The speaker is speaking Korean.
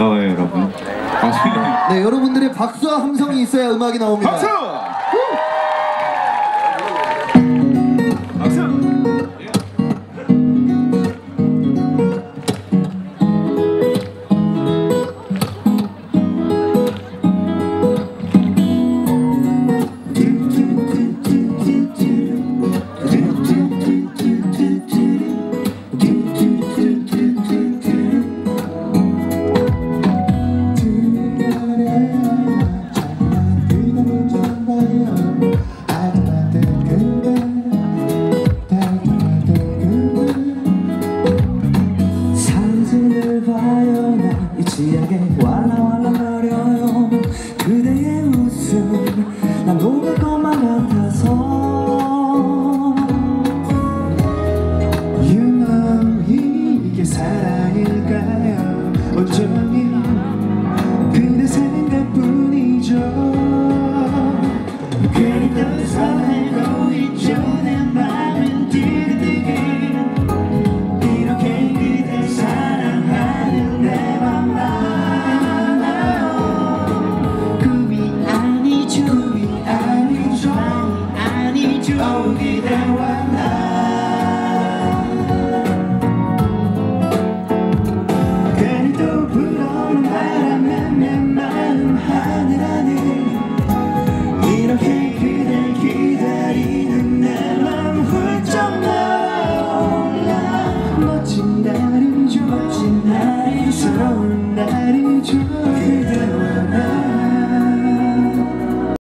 반가워요 여러분. 네, 여러분들의 박수와 함성이 있어야 음악이 나옵니다. 박수! 이치하게 왈랑왈랑거려요 그대의 웃음 난 녹을 것만 같아서 You 이게 사랑일까요? 어쩌면